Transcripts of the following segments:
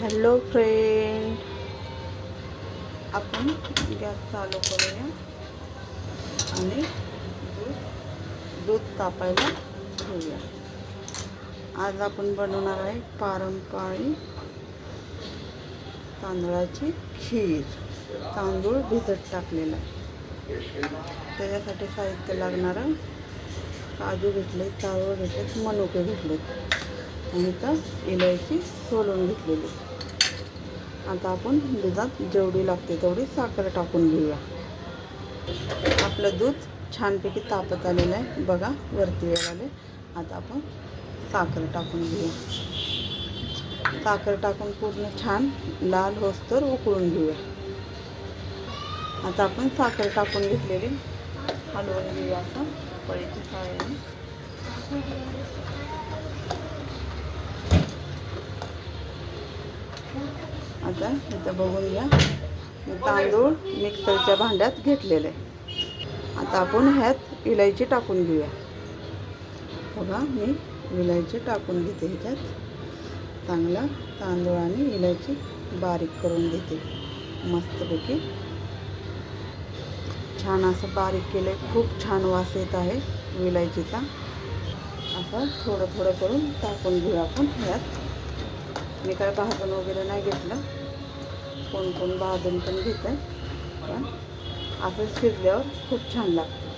Hello friend. आपण gas चालू करूया. आणि दूध दूध तापायला ठेवूया आज आपण बनवणार आहे पारंपरिक तांदळाची खीर. तांदूळ भिजत टाकलेला त्याच्यासाठी साहित्य लागणारं काजू घेतले चावळ घेतलेत मनुके घेतलेत. आणि तर इलायची सोलून घेतलेली. आता आपण दुधात जेवढी लागते तेवढी साखर टाकून घेऊया. आपलं दूध छानपैकी तापत आलेलं आहे. बघा वरती वेळ आले. आता आपण साखर टाकून घेऊया. साखर टाकून पूर्ण छान लाल होस्तर उकळून घेऊया. आता आपण साखर टाकून घेतलेली हलवून घेऊया असं. पळीची साळीने आता इथं बघून घ्या. तांदूळ मिक्सरच्या भांड्यात घेतलेले. आहे आता आपण ह्यात इलायची टाकून घेऊया. बघा मी इलायची टाकून घेते ह्याच्यात. चांगला तांदूळ आणि इलायची बारीक करून घेते. मस्तपैकी. छान असं बारीक केलं खूप छान वास येत आहे विलायचीचा असं थोडं थोडं करून टाकून घेऊया आपण ह्यात. मी काय भाजून वगैरे नाही घेतलं. कोण कोण भाजून पण घेतं पण असं शिजल्यावर खूप छान लागतं.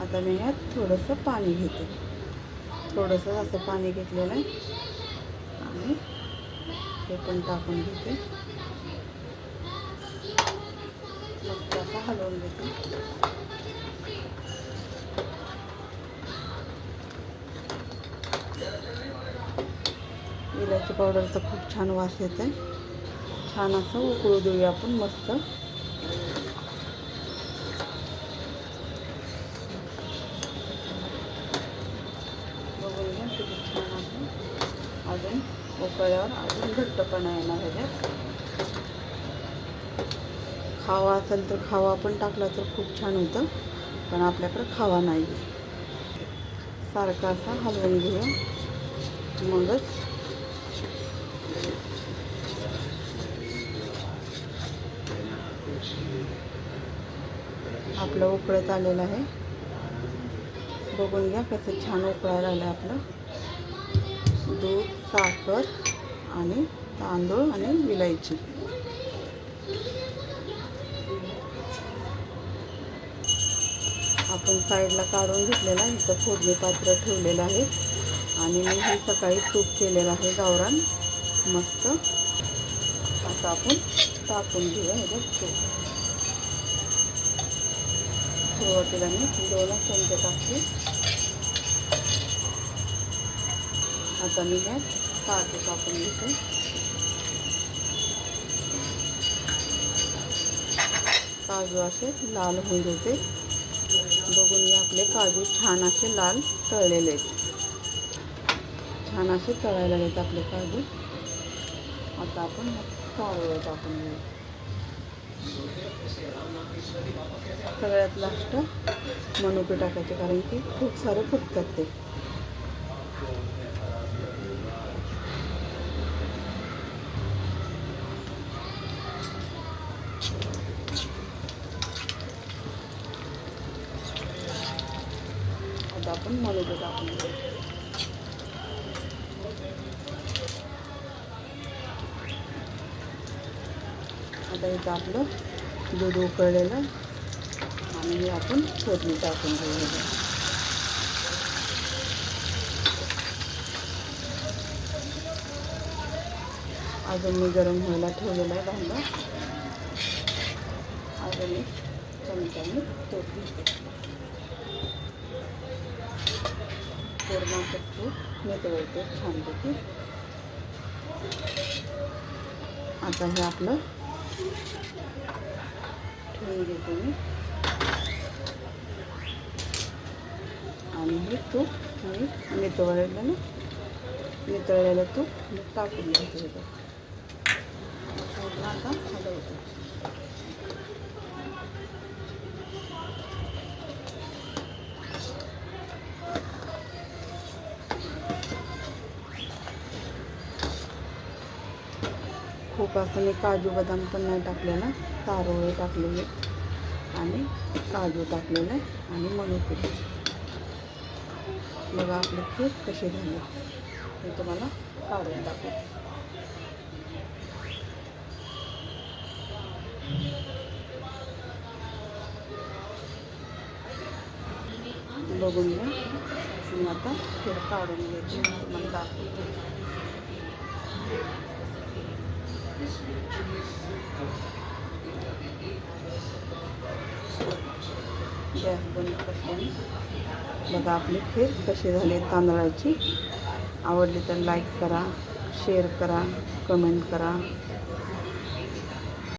आता मी ह्यात थोडंसं पाणी घेते. थोडंसं असं पाणी घेतलेलं आहे. आणि हे पण टाकून घेते. मग असं हलवून घेते. इलायची पावडरचा खूप छान वास येते छान असं उकळू देऊया आपण मस्त. बघून किती छान आहे. अजून उकळल्यावर अजून घट्टपणा येणार ह्याच्यात खावा असेल तर खावा पण टाकला तर खूप छान होतं पण आपल्याकडं खावा नाही. सारखा असा हलवून घेऊया. मगच आपलं उकळत आलेलं आहे. बघून घ्या कसं छान उकळायला आलं आपलं. दूध साखर आणि तांदूळ आणि विलायची. आपण साईडला काढून घेतलेला इथं फोडणी पात्र ठेवलेलं आहे. आणि मी हे सकाळी तूप केलेलं आहे गावरान. मस्त. आता आपण टाकून घेऊया ह्याच्यात तूप सुरुवातीला मी दोनच चमचे टाकते आता मी ह्यात काजू टाकून घेते काजू असे लाल होऊन देते. बघून घ्या आपले काजू छान असे लाल तळलेले आहेत. छान असे तळायला आहेत आपले काजू. आता आपण कावळ टाकून घेऊ सगळ्यात लास्ट मनुके टाकायचे कारण की खूप सारे फुटतात ते. आता आपण मनुके टाकून आता इथं आपलं दूध उकळलेलं आणि हे आपण फोडणी टाकून घेऊ अजून मी गरम व्हायला ठेवलेलं आहे भांडा. अजून मी चमच्याने तूप घेते पूर्ण असं तूप नितळते छानपैकी. आता हे आपलं ठेवून घेते मी. आणि हे तूप हे नितळलेलं ना नितळलेलं तूप टाकून घ्यायचं होतं आता हलवतो. खूप असं मी काजू बदाम पण नाही टाकले ना तारोळे टाकलेले आणि काजू टाकलेलं आणि मनुपुरी बघा आपले खीर कशी झाले? मी तुम्हाला काढून टाकू. बघून घ्या. मी आता खीर काढून घ्यायची तुम्हाला दाखवते. गॅस बंद करते. बघा आपली खीर कशी झाली तांदळाची. आवडली तर लाईक करा शेअर करा कमेंट करा.